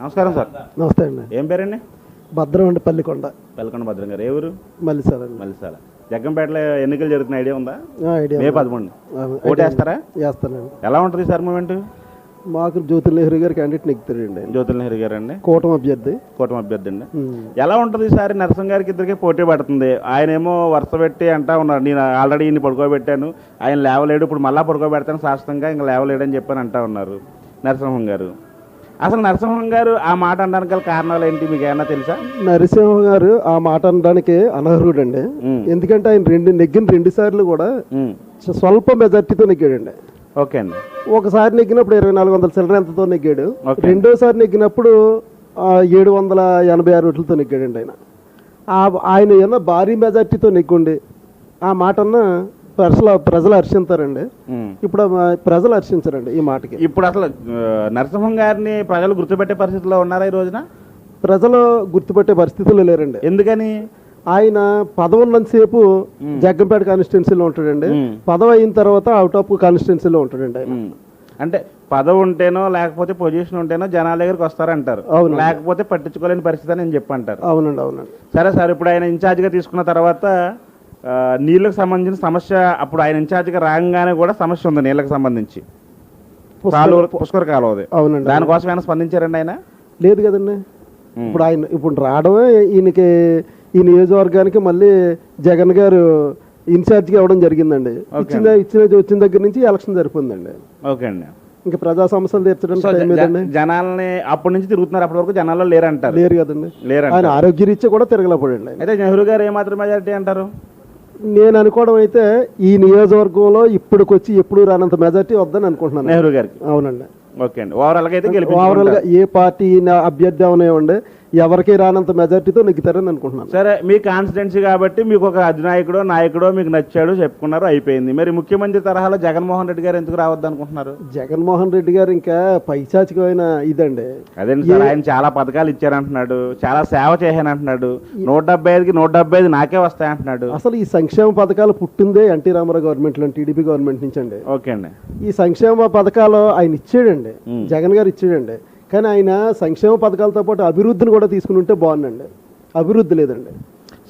నమస్కారం సార్. నమస్తే అండి. ఏం పేరండి? భద్రం అండి పల్లికొండ పెళ్ళకొండ భద్రం గారు. ఏ ఊరు? మల్లిసాలండి మల్లిసాల జగ్గంపేటలో ఎన్నికలు జరుగుతున్న ఐడియా ఉందా? ఐడియా మే పదకొండు ఆ, ఓటేస్తారా వేస్తానండి. ఎలా ఉంటుంది సార్ మూమెంట్? మాకు జ్యోతి నెహ్రూ గారి క్యాండిడేట్ నెగ్గుతాడండి జ్యోతుల నెహ్రూ గారు అండి కూటమి అభ్యర్థి. కూటమి అభ్యర్థి అండి. ఎలా ఉంటుంది ఈసారి నరసింహ గారికి ఇద్దరికి పోటీ పడుతుంది. ఆయన ఏమో వరుస పెట్టి అంటా ఉన్నారు నేను ఆల్రెడీ ఈయన పడుకోబెట్టాను. ఆయన లేవలేడు. ఇప్పుడు మళ్ళా పడుకోబెడతాను. శాశ్వతంగా ఇంకా లేవలేడు అని చెప్పని అంటా ఉన్నారు నరసింహం గారు. అసలు నరసింహం గారు ఆ మాట అనడానికి గల కారణాలు ఏంటి? మీకు ఏమన్నా తెలుసా? నరసింహ గారు ఆ మాట అనడానికి అనర్హుడండి. ఉమ్. ఎందుకంటే ఆయన రెండు నెగ్గిన రెండు సార్లు కూడా. చ- స్వల్ప మెజార్టీతో నెగ్గాడండి. ఓకే అండి. ఒకసారి నెగ్గినప్పుడు ఇరవై నాలుగు వందల చిల్లర ఎంతతో నెగ్గాడు. రెండోసారి నెగ్గినప్పుడు ఆ, ఏడు వందల ఎనభై ఆరు ఓట్లతో నెగ్గాడండి ఆయన. ఆ- ఆయన ఏమన్నా భారీ మెజార్టీతో నెగ్గుండి ఆ మాటన్న ప్రజలు ప్రజలు హర్షింతారండి ఉమ్. ఇప్పుడు ప్రజలు హర్షించరండి ఈ మాటకి. ఇప్పుడు అసలు నరసింహం గారిని ప్రజలు గుర్తుపెట్టే పరిస్థితిలో ఉన్నారా ఈ రోజున? ప్రజలు గుర్తుపట్టే పరిస్థితుల్లో లేరండి. ఎందుకని? ఆయన పదవి ఉన్నంతసేపు జగ్గంపేట కాన్స్టిట్యున్సీలో ఉంటాడండి. పదవి అయిన తర్వాత అవుట్ ఆఫ్ కాన్స్టిట్యున్సీలో ఉంటాడండి ఆయన. అంటే పదవి ఉంటేనో లేకపోతే పొజిషన్ ఉంటేనో జనాల దగ్గరికి వస్తారంటారు. అవును. లేకపోతే పట్టించుకోలేని పరిస్థితి అని నేను చెప్పంటారు. అవునండి అవునండి. సరే సార్ ఇప్పుడు ఆయన ఇన్ఛార్జ్గా తీసుకున్న తర్వాత నీళ్ళకి సంబంధించిన సమస్య అప్పుడు ఆయన ఇన్ఛార్జ్గా రాగానే కూడా సమస్య ఉంది నీళ్ళకి సంబంధించి. కాలువ పుష్కర కాలువది. అవునండి దానికోసం ఏమైనా స్పందించారండి ఆయన? లేదు కదండి. ఇప్పుడు ఆయన ఇప్పుడు రావడమే ఈయనకి ఈ నియోజకవర్గానికి మళ్ళీ జగన్ గారు ఇన్ఛార్జ్గా ఇవ్వడం జరిగిందండి. ఇచ్చిన ఇచ్చిన వచ్చిన దగ్గర నుంచి ఎలక్షన్ జరిపోయిందండి ఓకే అండి. ఇంకా ప్రజా సమస్యలు లేదండి. జనాల్ని అప్పటి నుంచి తిరుగుతున్నారు. అప్పటి వరకు జనాల్లో లేరంటారు. లేరు కదండి. లేరంట ఆయన ఆరోగ్యరీత్యా కూడా తిరగలేకపోయాడు ఆయన. అయితే నెహ్రూ గారు ఏమాత్రం మెజారిటీ అంటారు? నేను అనుకోవడం అయితే ఈ నియోజకవర్గంలో ఇప్పటికొచ్చి ఎప్పుడు రానంత మెజార్టీ వద్దని అనుకుంటున్నాను. నెహ్రూ గారికి. అవునండి. ఓకే అండి. ఓవరాల్గా అయితే గెలిపి ఓవరాల్గా ఏ పార్టీ అభ్యర్థి అవనివ్వండి ఎవరికి రానంత మెజార్టీతో నెగ్గుతారని అనుకుంటున్నాను. సరే మీ కాన్స్టిట్యున్సీ కాబట్టి మీకు ఒక అధినాయకుడో నాయకుడో మీకు నచ్చాడు చెప్పుకున్నారు అయిపోయింది. మరి ముఖ్యమంత్రి తరహాలో జగన్మోహన్ రెడ్డి గారు ఎందుకు రావద్దు అనుకుంటున్నారు? జగన్మోహన్ రెడ్డి గారు ఇంకా పైచాచికమైన ఇదండి. అదేంటి సార్ ఆయన చాలా పథకాలు ఇచ్చారంటున్నాడు చాలా సేవ చేశానంటున్నాడు. నూట డెబ్బై ఐదుకి నూట డెబ్బై ఐదు నాకే వస్తాయంటున్నాడు. అసలు ఈ సంక్షేమ పథకాలు పుట్టిందే ఎన్టీ రామారావు గవర్నమెంట్లో టీడీపీ గవర్నమెంట్ నుంచి అండి ఓకే అండి. ఈ సంక్షేమ పథకాలు ఆయన ఇచ్చాడండి. జగన్ గారు ఇచ్చాడండి. కానీ ఆయన సంక్షేమ పథకాలతో పాటు అభివృద్ధిని కూడా తీసుకుని ఉంటే బాగుందండి. అభివృద్ధి లేదండి.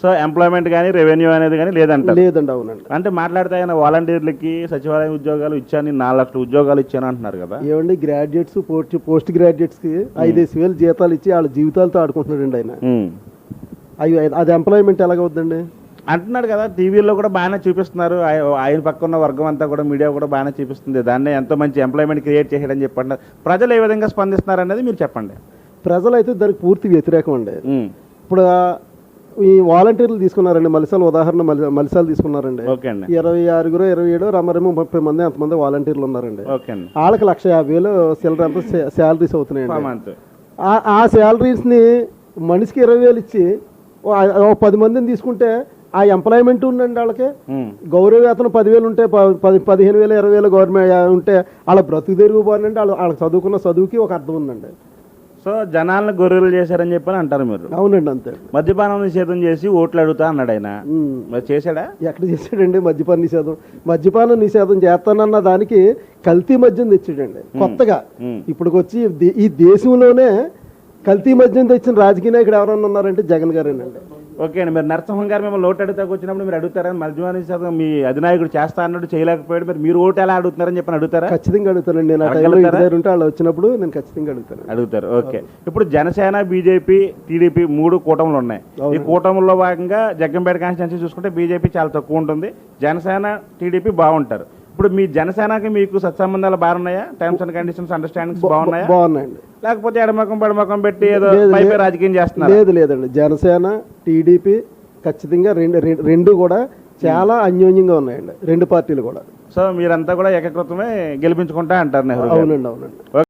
సో ఎంప్లాయ్మెంట్ కానీ రెవెన్యూ అనేది కానీ లేదంటారు? లేదండి అవునండి. అంటే మాట్లాడితే ఆయన వాలంటీర్లకి సచివాలయం ఉద్యోగాలు ఇచ్చాను నాలుగు లక్షల ఉద్యోగాలు ఇచ్చాను అంటున్నారు కదా? ఏమండి గ్రాడ్యుయేట్స్ పోస్ట్ పోస్ట్ గ్రాడ్యుయేట్స్కి ఐదేసి వేలు జీతాలు ఇచ్చి వాళ్ళ జీవితాలతో ఆడుకుంటున్నాడండి ఆయన. అవి అది ఎంప్లాయ్మెంట్ ఎలాగవుద్దండి అంటున్నాడు కదా టీవీలో కూడా బాగానే చూపిస్తున్నారు. ఆయ- ఆయన పక్క ఉన్న వర్గం అంతా కూడా మీడియా కూడా బాగానే చూపిస్తుంది. దాన్నే ఎంతో మంచి ఎంప్లాయ్మెంట్ క్రియేట్ చేశాడని చెప్పండి. ప్రజలు ఏ విధంగా స్పందిస్తున్నారు అనేది మీరు చెప్పండి. ప్రజలు అయితే దానికి పూర్తి వ్యతిరేకం అండి. ఇప్పుడు ఈ వాలంటీర్లు తీసుకున్నారండి. మలిసాలు ఉదాహరణ మలి మలిసాలు తీసుకున్నారండి. ఓకే అండి. ఇరవై ఆరుగురు ఇరవై ఏడు రమరేమో ముప్పై మంది అంతమంది వాలంటీర్లు ఉన్నారండి. ఓకే అండి. వాళ్ళకి లక్ష యాభై వేలు సిల్లర్ అంతా శాలరీస్ అవుతున్నాయండి. ఆ- శాలరీస్ని మనిషికి ఇరవై వేలు ఇచ్చి పది మందిని తీసుకుంటే ఆ ఎంప్లాయ్మెంట్ ఉందండి వాళ్ళకి. గౌరవ వేతనం పదివేలు ఉంటే పది పదిహేను వేలు ఇరవై వేలు గవర్నమెంట్ ఉంటే వాళ్ళ బ్రతుకు తెరుగు వాళ్ళు వాళ్ళకి చదువుకున్న చదువుకి ఒక అర్థం ఉందండి. సో జనాలను గొర్రెలు చేశారని చెప్పని అంటారు మీరు. అవునండి అంతే. మద్యపానం నిషేధం చేసి ఓట్లు అడుగుతా అన్నాడు ఆయన. మరి చేశాడా? ఎక్కడ చేశాడండి మద్యపాన నిషేధం? మద్యపాన నిషేధం చేస్తానన్న దానికి కల్తీ మద్యం తెచ్చాడండి కొత్తగా. ఇప్పటికొచ్చి ఈ దేశంలోనే కల్తీ మద్యం తెచ్చిన రాజకీయ నాయకుడు ఎవరన్నా ఉన్నారంటే జగన్ గారేనండి. ఓకే అండి. మీరు నరసింహం గారు మిమ్మల్ని ఓటు అడుగుతాకు వచ్చినప్పుడు మీరు అడుగుతారా? మద్యపాన నిషేధం మీ అధినాయకుడు చేస్తా అన్నాడు చేయలేకపోయాడు. మరి మీరు ఓటు ఎలా అడుగుతున్నారని చెప్పని అడుగుతారా? ఖచ్చితంగా అడుగుతానండి. టైంలో ఉంటే వాళ్ళు వచ్చినప్పుడు నేను ఖచ్చితంగా అడుగుతాను అడుగుతారు. ఓకే. ఇప్పుడు జనసేన బీజేపీ టీడీపీ మూడు కూటములు ఉన్నాయి. ఈ కూటముల్లో భాగంగా జగ్గంపేట కాన్స్టిట్యున్సీ చూసుకుంటే బీజేపీ చాలా తక్కువ ఉంటుంది. జనసేన టీడీపీ బాగుంటారు. ఇప్పుడు మీ జనసేనకి మీకు సత్సంబంధాలు బాగున్నాయా? టర్మ్స్ అండ్ కండిషన్స్ అండర్స్టాండింగ్స్ బాగున్నాయా? బాగున్నాయండి. లేకపోతే ఎడమకం పడమకం పెట్టి ఏదో. రాజకీయం చేస్తున్నారు? లేదు లేదండి. జనసేన టీడీపీ ఖచ్చితంగా రెండు రెండు- కూడా చాలా అన్యోన్యంగా ఉన్నాయండి. రెండు పార్టీలు కూడా. సో మీరంతా కూడా ఏకకృతమే గెలిపించుకుంటా అంటారు నెహ్రూ. అవునండి అవునండి.